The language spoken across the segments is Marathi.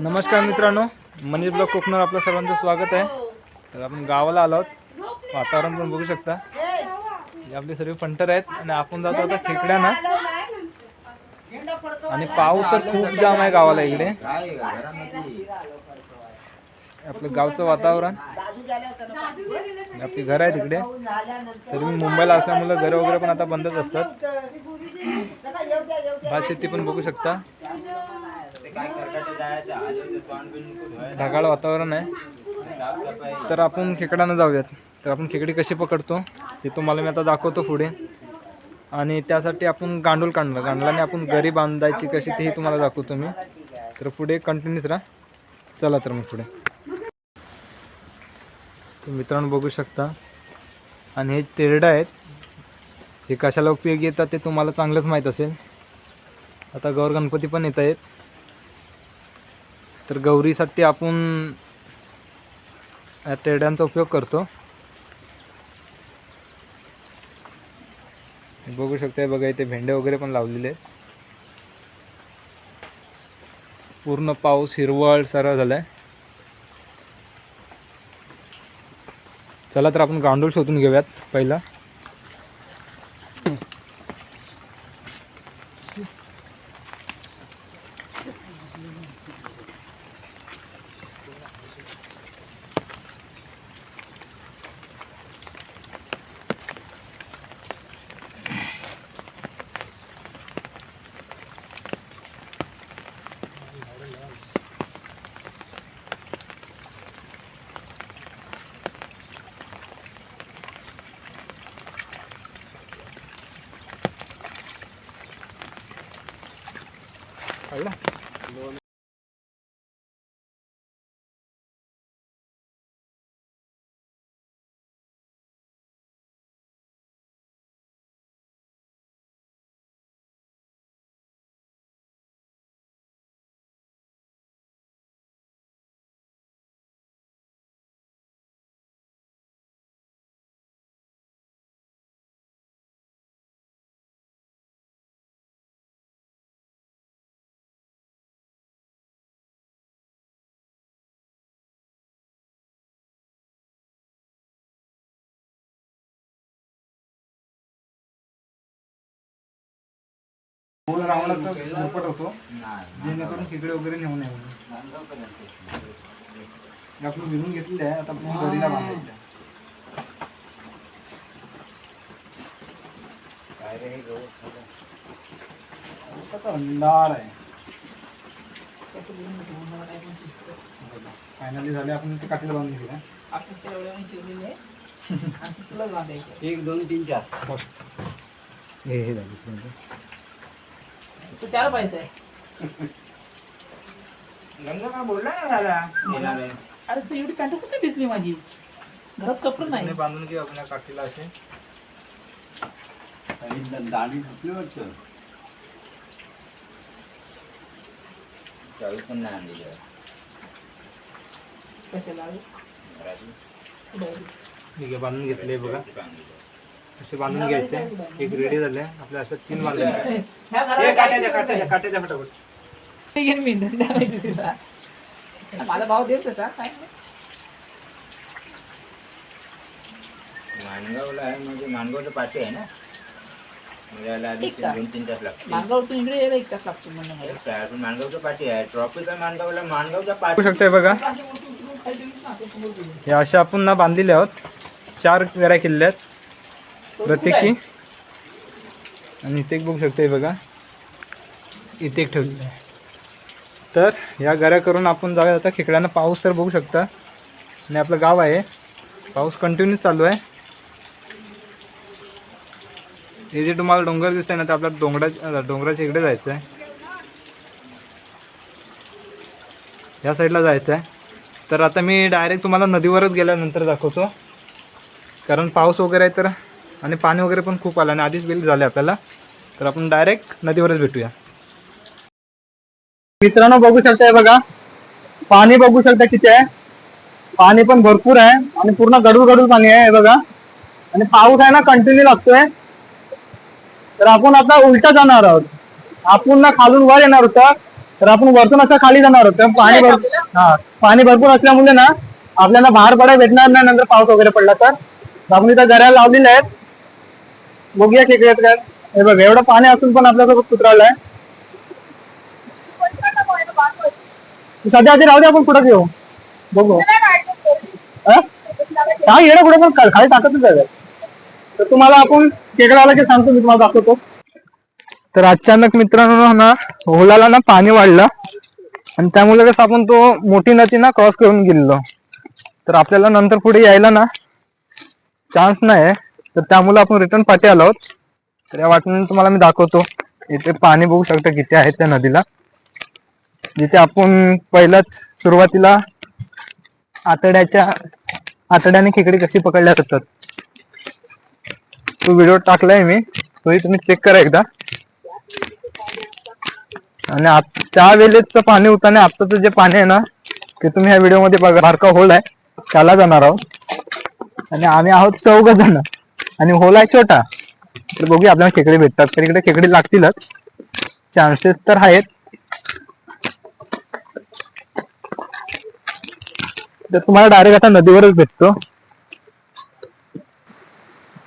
नमस्कार मित्रांनो मनीष ब्लॉक कोकणावर आपलं सर्वांचं स्वागत आहे. तर आपण गावाला आलो आहोत. वातावरण पण बघू शकता. हे आपले सर्व फंटर आहेत आणि आपण जातो आता खेकड्याना. आणि पाऊस तर खूप जाम आहे गावाला इकडे. आपलं गावचं वातावरण. आपली घर आहे तिकडे सर्व मुंबईला असल्यामुळे घरं वगैरे पण आता बंदच असतात. भात शेती पण बघू शकता. ढगाळ वातावरण आहे. तर आपण खेकड्यानं जाऊयात. तर आपण खेकडी कशी पकडतो ते तुम्हाला मी आता दाखवतो पुढे. आणि त्यासाठी आपण गांडूल काढणार. गांडलाने आपण घरी बांधायची कशी तेही तुम्हाला दाखवतो मी. तर पुढे कंटिन्यूस राहा चला तर मग पुढे. तर मित्रांनो बघू शकता. आणि हे तेरडं आहेत. हे कशाला उपयोगी येतात ते तुम्हाला चांगलंच माहीत असेल. आता गौर गणपती पण येत आहेत. तर गौरीसाठी आपण या उपयोग करतो. बघू शकता बघा इथे भेंडे वगैरे पण लावलेले आहेत. पूर्ण पाऊस हिरवळ सरळ झालाय. चला तर आपण गांडूळ शोधून घेऊयात पहिला. रावणाचा होतो. जेणेकरून तिकडे वगैरे नेऊ नये म्हणून आपण भिजून घेतलेले आहे आता आपण बांधायचं अंधार आहे. फायनली झाले आपण ते काठीला बांधून घेऊया. एक दोन तीन चार. हे हे झाले. तू चार पाहिजे. का बोलला झाला. अरे तू एवढी पॅन्ट कुठे दिसली माझी? घरात कपडे नाही. बांधून घेऊ आपण या काठीला असे. आणि द- दाढी वाटतं. चावी पण नाही आणलेली आहे. कशाला? ठीक आहे बांधून घेतले बघा? असे बांधून घ्यायचे. एक रेडी झाले. आपल्या अशा तीन ह्या काट्याच्या घरात काट्याच्या काट्याच्या फटाफट. माझा भाव देत होता काय? आहे म्हणजे आहे ना? म्हणजे याला आधी ठीक आहे. दोन तीन तास लागतील. मानगावतून इकडे यायला एक तास लागतो म्हणून मला. काय, पण माणगावचं पाठी आहे. पाठी बघू शकताय. हे अशा आपण ना बांधलेले आहोत. चार गऱ्या केलेल्या आहेत तो कुठे प्रत्येकी आहे? आणि इथे बघू शकताय बघा. इथे एक ठेवलेलं आहे. तर या गऱ्या करून आपण जाऊया. आता खेकड्यानं पाऊस तर बघू शकता. आणि आपलं गाव आहे. पाऊस कंटिन्यू चालू आहे. हे जे तुम्हाला डोंगर दिसतंय ना ते आपल्या डोंगराच्या डोंगराच्या इकडे जायचं आहे या साईडला जायचं आहे तर आता मी डायरेक्ट तुम्हाला नदीवरच गेल्यानंतर दाखवतो. कारण पाऊस वगैरे आहे तर आणि पाणी वगैरे पण खूप आलं आणि आधीच बिल झाले आपल्याला. तर आपण डायरेक्ट नदीवरच भेटूया. मित्रांनो बघू शकताय बघा. पाणी बघू शकता किती आहे. पाणी पण भरपूर आहे आणि पूर्ण गडूळ गडूळ पाणी आहे हे बघा. आणि पाऊस आहे ना कंटिन्यू लागतोय. तर आपण आता उलटा जाणार आहोत. आपण ना खालून वर येणार होता. तर आपण वरतून असं खाली जाणार आहोत. पाणी भरपूर हा पाणी भरपूर असल्यामुळे ना आपल्याला बाहेर पडायला भेटणार नाही नंतर पाऊस वगैरे पडला तर. आपण इथं गऱ्या लावलेल्या आहेत. बघूया खेकड्यात काय. हे बघ एवढं पाणी असून पण आपल्यासोबत कुत्राळलाय सध्या आधी राहू दे आपण कुठं घेऊ बघू. काय येणं कुठे पण खाली टाकतच आहे. तर तुम्हाला आपण केकडा आला की सांगतो मी तुम्हाला दाखवतो. तर अचानक मित्रांनो ना होलाला ना पाणी वाढलं. आणि त्यामुळे कसं आपण तो मोठी नदी ना क्रॉस करून गेलेलो. तर आपल्याला नंतर पुढे यायला ना चान्स नाही तर त्यामुळे आपण रिटर्न पाठी आलो आहोत. तर या वाटणीने तुम्हाला मी दाखवतो. इथे पाणी बघू शकता किती आहे त्या नदीला. जिथे आपण पहिलाच सुरुवातीला आतड्याच्या आतड्याने खेकडी कशी पकडल्या जातात. तो व्हिडिओ टाकलाय मी. तोही तुम्ही चेक करा एकदा. आणि त्या वेळेचं पाणी होतं आणि आत्ताचं जे पाणी आहे ना ते तुम्ही ह्या व्हिडिओमध्ये बघा. बारका होल आहे. त्याला जाणार आहोत. आणि आम्ही आहोत चौघ जण आणि होल आहे छोटा. तर बघूया आपल्याला खेकडे भेटतात. तर इकडे खेकडे लागतीलच. चान्सेस तर आहेत. तर तुम्हाला डायरेक्ट आता नदीवरच भेटतो.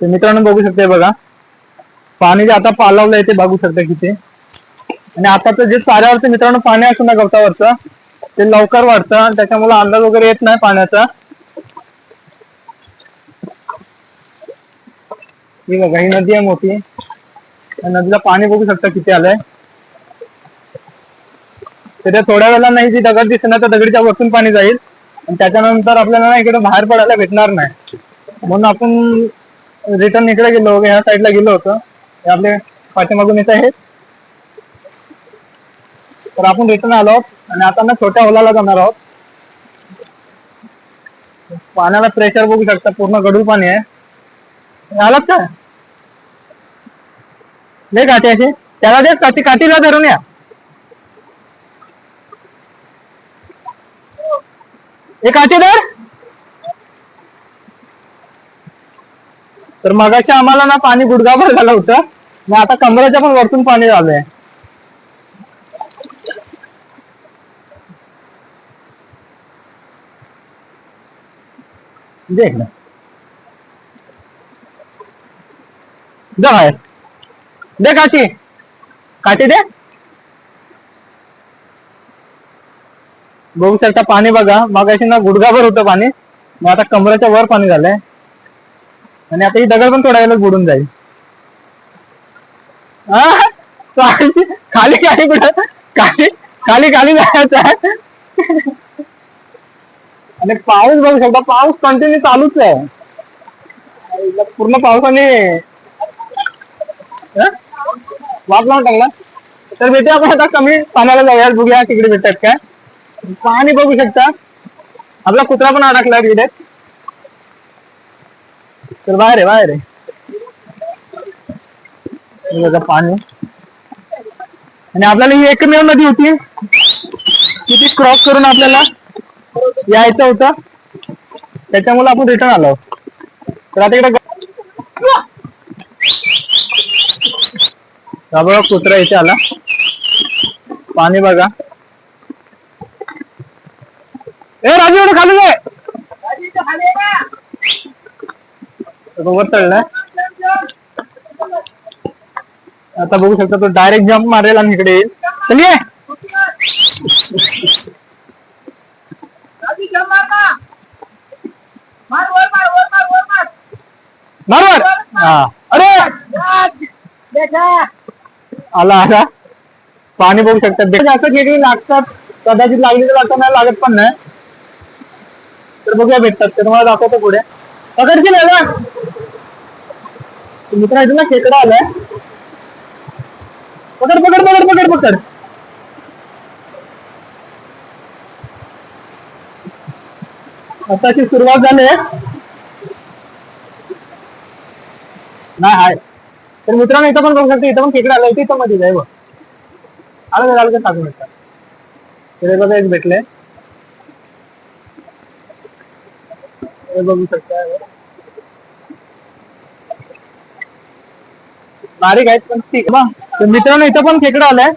तर मित्रांनो बघू शकते बघा. पाणी जे आता पालावलंय ते बघू शकता किती. आणि आता तर जे चाऱ्यावरचं मित्रांनो पाणी असतं ना गवतावरचं ते लवकर वाढतं आणि त्याच्यामुळे अंदाज वगैरे येत नाही पाण्याचा. ही बघा ही नदी आहे मोठी. नदीला पाणी बघू शकता किती आलंय. त्याच्या थोड्या वेळेला नाही जी दगड दिसणार तर दगडीच्या वरतून पाणी जाईल. आणि त्याच्यानंतर आपल्याला ना इकडे बाहेर पडायला भेटणार नाही. म्हणून आपण रिटर्न इकडे गेलो होतो ह्या साईडला गेलो होतो. हे आपले पाठीमागून येत आहेत. तर आपण रिटर्न आलो आणि आता ना छोट्या होलाला जाणार आहोत. पाण्याला प्रेशर बघू शकता पूर्ण गडूळ पाणी आहे. आलात का लय काटे असे. त्याला दे काठी काठीला धरून या. हे काठी धर. तर मगाशी आम्हाला ना पाणी गुडगाभर झालं होतं. मग आता कमऱ्याच्या पण वरतून पाणी झालंय देख ना जा बाहेर. दे काठी. काठी दे. बघू शकता पाणी बघा. मगाशी ना गुडघाभर होतं पाणी. मग आता कमराच्या वर पाणी झालंय. आणि आता ही दगड पण थोड्या वेळेला बुडून जाईल. खाली खाली खाली कुठं? खाली खाली खाली जायचं आणि पाऊस बघू शकता. पाऊस कंटिन्यू चालूच आहे. पूर्ण पावसाने हं? लावून टाकला. तर भेटूया आपण आता कमी पाण्याला जाऊया. बघूया तिकडे भेटतात काय. पाणी बघू शकता. आपला कुत्रा पण अडकला तिकडे. तर बाहेर आहे बाहेर आहे. पाणी. आणि आपल्याला ही एकमेव नदी होती. किती क्रॉस करून आपल्याला यायचं होतं. त्याच्यामुळे आपण रिटर्न आलो. तर आता इकडे हा बघा कुत्रा इथे आला. पाणी बघा. ए राजू एवढं खाली जाय वर चढलाय आता बघू शकता तो डायरेक्ट जम्प मारेल आणि इकडे येईल. चलिये बरोबर हा अरे आला आला पाणी बघू शकतात जास्त खेकडी लागतात. कदाचित लागली तर लागतात नाही लागत पण नाही. तर बघूया भेटतात. ते तुम्हाला दाखवतो पुढे. पकडशील नाही मित्र इथे ना खेकडा आलाय. पकड पकड पकड पकड पकड. आताची सुरुवात झाली नाही हाय. तर मित्रांनो इथं पण बघू शकतो इथं पण खेकडा आलं इथं मध्ये जाय बघ. आलं का झालं का टाकून तिथे बघा एक भेटले बघू शकता. बारीक आहेत पण ठीक तर मित्रांनो इथं पण खेकडा आलाय.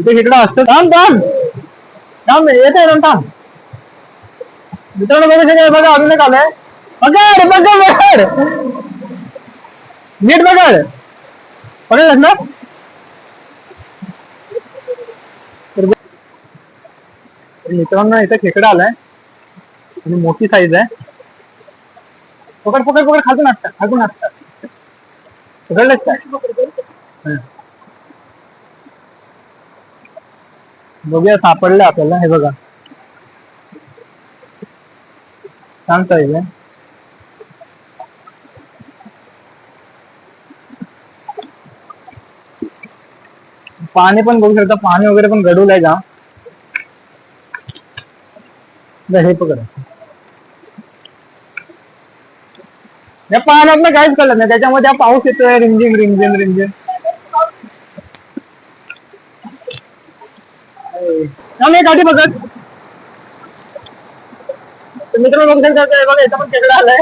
इथे खेकडा असतो. थांब थांब. थांब येत आहे ना थांब. मित्रांनो बघू शकता हे बघा अजून एक आलंय. पकड पकड पकड नीट पकड पकड ना मित्रांनो इथे खेकडा आलाय. आणि मोठी साईज आहे. पकड पकड पकड खालून पकडलंच काय? बघूया सापडलं आपल्याला हे बघा. सांगता येईल पाणी पण बघू शकता पाणी वगैरे पण गडूल आहे का हे पकड. या पाण्यात काहीच कळत नाही त्याच्यामध्ये पाऊस येतोय रिमझिम रिमझिम रिमझिम. आम्ही बघत मित्र मित्रांनो बघा इथं पण खेकडा आलाय.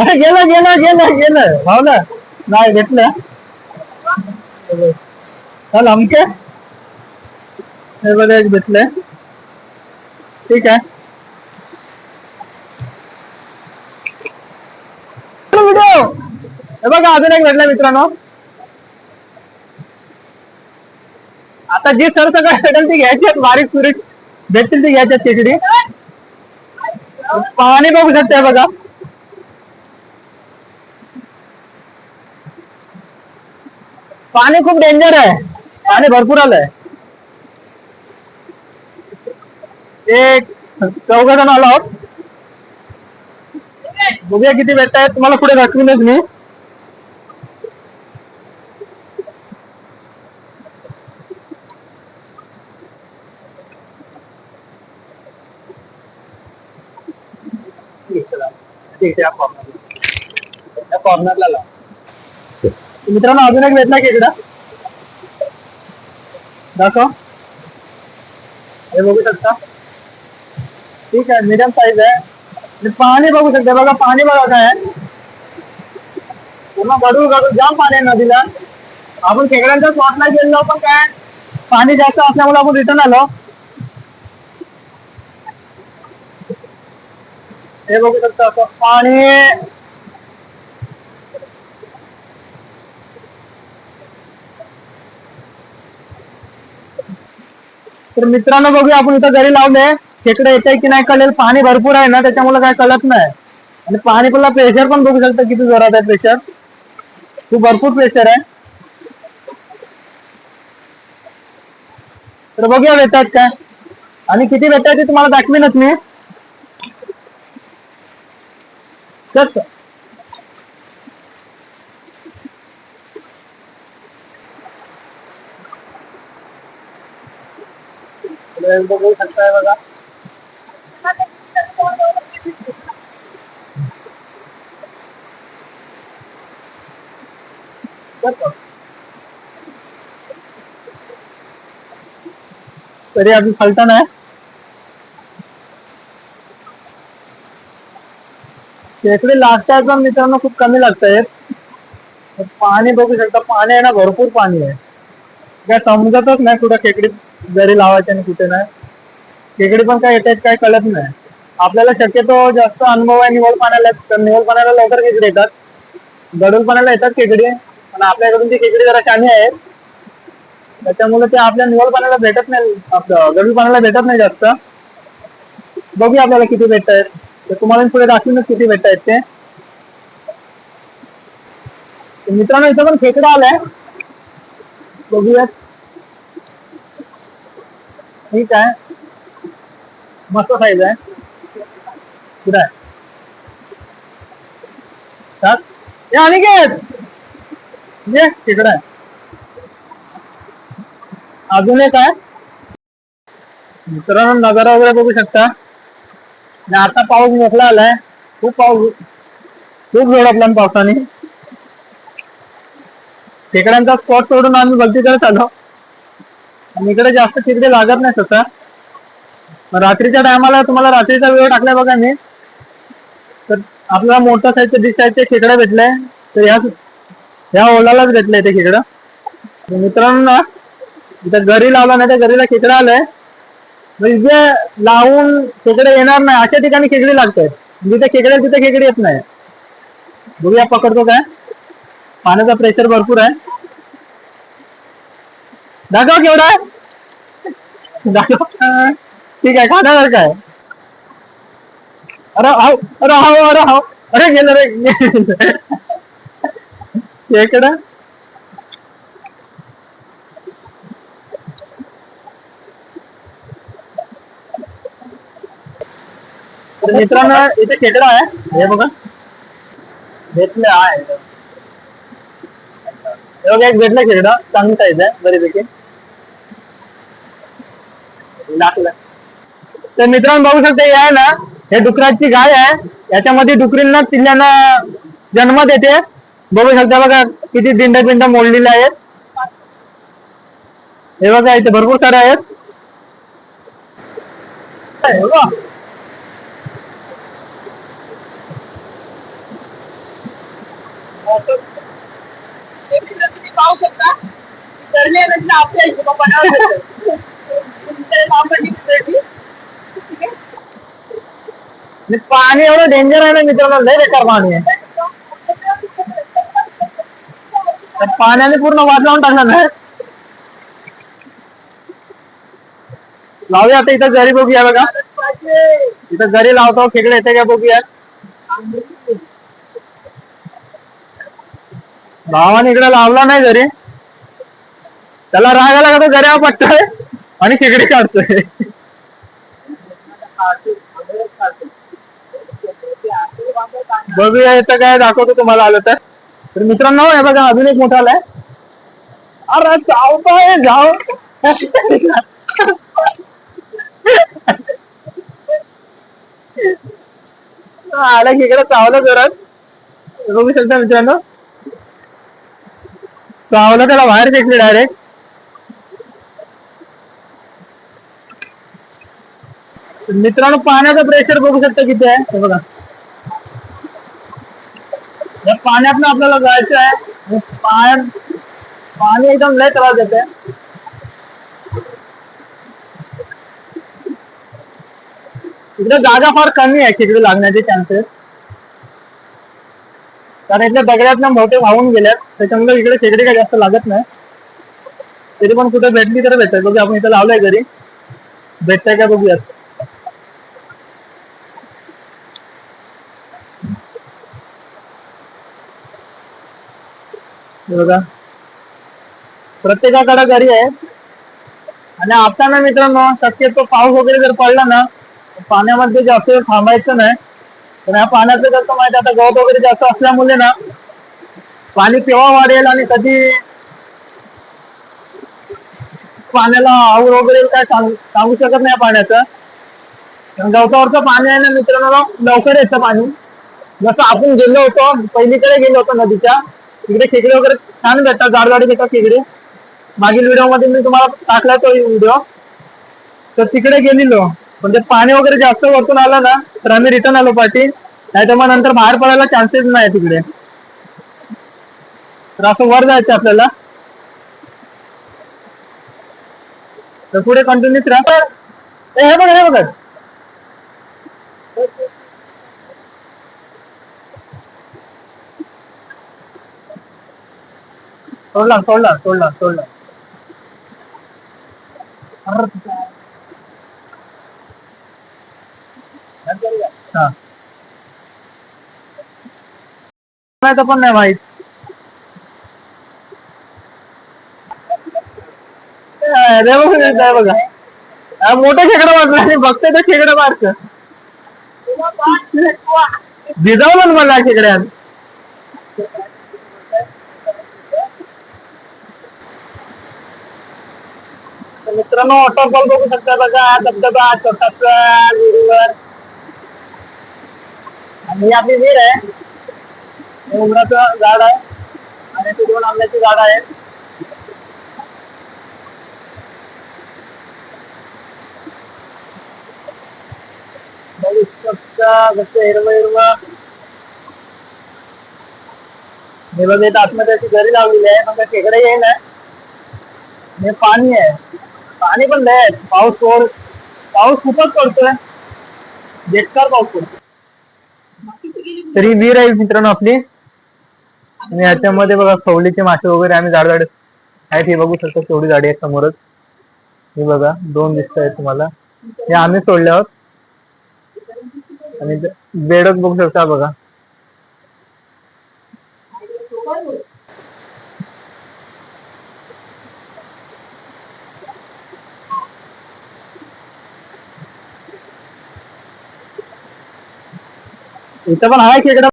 अरे गेलं गेलं गेलं गेलं. भाव ना? नाही भेटलं. चल अमके हे बघा एक भेटलंय. ठीक आहे. हे बघा अजून एक भेटला मित्रांनो. आता जे सर सगळं भेटेल ते घ्यायचे बारीक सुरीक भेटतील ते घ्यायच्या आहेत पाणी बघू शकते बघा. पाणी खूप डेंजर आहे. पाणी भरपूर आलंय. एक चौघ जण आलो आहोत. बघूया किती भेटत आहेत तुम्हाला पुढे दाखवीनच मी. कॉर्नरला लाव. मित्रांनो, अजून एक भेटला की इकडं? दाखव. हे बघू शकता. ठीक आहे मीडियम साईज आहे. पाणी बघू शकता. बघा, पाणी बघा काय पूर्ण गडूळ गडूळ, जाम पाणी आहे नदीला. आपण खेकड्यांच्या स्पॉटला गेलो पण काय? पाणी जास्त असल्यामुळे आपण रिटर्न आलो. हे बघू शकता असं पाणी तर मित्रांनो बघूया आपण इथं घरी लावले खेकडे येत की नाही कळेल. पाणी भरपूर आहे ना त्याच्यामुळे काय कळत नाही. आणि पाणी पण प्रेशर पण बघू शकता किती जोरात आहे प्रेशर खूप भरपूर प्रेशर आहे. तर बघूया भेटतात काय. आणि किती भेटतात ते तुम्हाला दाखवीनच मी. कसं? बघू शकताय बघा तरी अजून फलटण आहे? खेकडे लागतायत पण मित्रांनो खूप कमी लागतायत. पाणी बघू शकता पाणी आहे ना भरपूर पाणी आहे. काय समजतच नाही कुठं खेकडी जरी लावायची आणि कुठे नाही. खेकडी पण काय येतात काय कळत नाही. आपल्याला शक्यतो जास्त अनुभव आहे निवड पाण्याला तर निवड पाण्याला लवकर खेकडे येतात. गडूल पाण्याला येतात खेकडी पण आपल्याकडून ती खेकडी जरा शानी आहेत त्याच्यामुळे ते आपल्या निवड पाण्याला भेटत नाही आपलं गडूल पाण्याला भेटत नाही जास्त. बघूया आपल्याला किती भेटत आहेत तर तुम्हाला मी पुढे दाखवूनच किती भेटत आहेत ते तर मित्रांनो इथं पण खेकडा आलाय बघूयात ठीक आहे मस्त साईज आहे कुठं आहे. हे? अनिकेत ये तिकडे अजून एक आहे मित्रांनो, नज़ारा वगैरे बघू शकता आणि आता पाऊस मोकळा आलाय. खूप पाऊस खूप जोर पावसाने. खेकड्यांचा स्पॉट सोडून आम्ही गलतीकडे आलो आणि इकडे जास्त तिकडे लागत नाही तसा. रात्रीच्या टायमाला तुम्हाला रात्रीचा वेळ टाकलाय बघा मी. तर आपल्याला मोठ्या साईजचे डिश साईजचे खेकडे भेटले. तर ह्या ह्या ओलालाच भेटलंय ते खेकडं. मित्रांनो ना इथं घरी लावला नाही त्या घरीला खेकडा आलाय. म्हणजे लावून खेकडे येणार नाही. अशा ठिकाणी खेकडी लागतात. जिथे खेकडे तिथे खेकडी येत नाही. बघूया पकडतो काय? पाण्याचा प्रेशर भरपूर आहे. दाखव केवढा आहे. दाखव. ठीक आहे खाण्यावर काय अरे हाव अरे हाव अरे हाव. अरे गेलं रे. खेकडा. तर मित्रांनो इथे खेकडा आहे. हे बघा. भेटलं आहे. हे बघा एक भेटला खेकडा. चांगलं साईज आहे तर मित्रांनो बघू शकता हे आहे ना हे डुकराची गाय आहे. याच्यामध्ये डुकरींना पिल्ल्यांना जन्म देते. बघू शकता बघा किती दिंड पिंड मोडलेले आहेत. हे बघा इथे भरपूर सारे आहेत. हिशोबाने पाणी एवढं डेंजर आहे ना मित्रांनो लय बेकार पाणी आहे पाण्याने पूर्ण वाट लावून टाकलं ना लावूया आता इथं घरी बघूया बघा। इथं घरी लावतो खेकडे येते का बघूया भावाने इकडे लावला नाही घरी. त्याला राग आला का तो गऱ्या पट्टय आणि खेकडे काढतोय. बघूया इथं काय दाखवतो तुम्हाला आलं तर. तर मित्रांनो हे बघा अजून एक मोठा आलाय. अरे चावतोय जाव आला की इकडे चावलं करत बघू शकता मित्रांनो. चावलं त्याला बाहेर फेकले डायरेक्ट मित्रांनो, पाण्याचं प्रेशर बघू शकता किती आहे. हे बघा. या पाण्यातनं आपल्याला जायचं आहे. पाण्यात पाणी एकदम लय त्रास देते. इकडे जागा फार कमी आहे तिकडे लागण्याचे चान्सेस कारण इथल्या दगड्यात मोठे वाहून गेल्यात त्याच्यामुळे इकडे शेगडी काही जास्त लागत नाही. तरी पण कुठे भेटली तर भेटत. बघू आपण इथं लावलंय घरी. भेटतंय का बघूयात. बघा. प्रत्येकाकडे घरी आहे. आणि आता ना मित्रांनो शक्यतो पाऊस वगैरे जर पडला ना पाण्यामध्ये जास्त थांबायचं नाही. पण या पाण्याचं कसं माहिती आता गवत वगैरे जास्त असल्यामुळे ना पाणी केव्हा वाढेल आणि कधी? पाण्याला आऊर वगैरे काय सांगू शकत नाही पाण्याचं. पण गवतावरचं पाणी आहे ना मित्रांनो लवकर येतं पाणी. जसं आपण गेलो होतो पहिलीकडे गेलो होतो नदीच्या तिकडे खेकडे वगैरे छान भेटतात जाडजाडी भेटतात खेकडे. मागील व्हिडिओमध्ये मी तुम्हाला टाकला तो व्हिडिओ. तर तिकडे गेलेलो. पण ते पाणी वगैरे जास्त वरतून आलं ना तर आम्ही रिटर्न आलो पाठी नाही तर मग नंतर बाहेर पडायला चान्सेस नाही तिकडे. तर असं वर जायचं आपल्याला. तर पुढे कंटिन्यूच राहा हे बघा हे बघा. सोडला सोडला सोडला सोडला हा. नाही तर पण नाही माहीत. अरे बघ मोठं खेकडं वाटलं आणि बघतोय तर खेकडं मारत मला खेकड्यात मित्रांनो वॉटरफॉल बघू शकता बघा, धबधबा आणि आपली आहे. उमराचं झाड आहे. आणि ती दोन आंब्याची झाड बघू शकता कसं हिरवं हिरवं. हे आतमध्ये अशी घरी लावलेली आहे मग खेकडे येईल हे पाणी आहे. पाणी पण लय पाऊस पड पाऊस खूपच पडतोय. बेकार पाऊस पडतो तरी विहीर आहे मित्रांनो आपली. आणि ह्याच्यामध्ये बघा खवलीचे मासे वगैरे आम्ही झाड झाड आहेत. हे बघू शकतो तेवढी झाडी आहे समोरच. हे बघा दोन दिसत आहेत तुम्हाला. हे आम्ही सोडले आहोत. आणि बेडच बघू शकता बघा? इथं पण आहे खेकडा.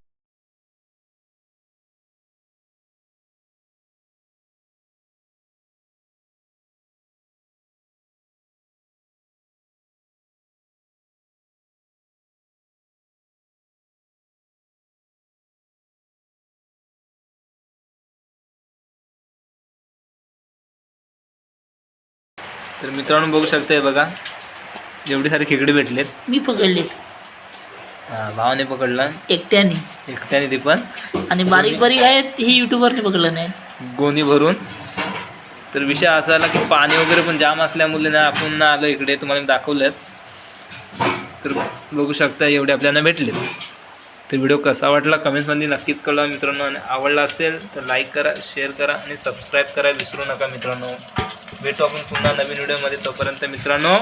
तर मित्रांनो बघू शकताय बघा एवढी सारी खेकडे भेटलेत. मी पकडले हा, भावाने पकडला. एकट्याने. एकट्याने ते पण. आणि बारीक बारीक आहेत ही युट्यूबवरने पकडलं नाही. गोणी भरून. तर विषय असा आला की पाणी वगैरे पण जाम असल्यामुळे ना आपण ना आलो इकडे तुम्हाला मी दाखवलंच. तर बघू शकता एवढे आपल्याला भेटले तर व्हिडिओ कसा वाटला कमेंट्समध्ये नक्कीच कळवा मित्रांनो. आणि आवडला असेल तर लाईक करा शेअर करा आणि सबस्क्राईब करा. विसरू नका मित्रांनो. भेटू आपण पुन्हा नवीन व्हिडिओमध्ये. तोपर्यंत मित्रांनो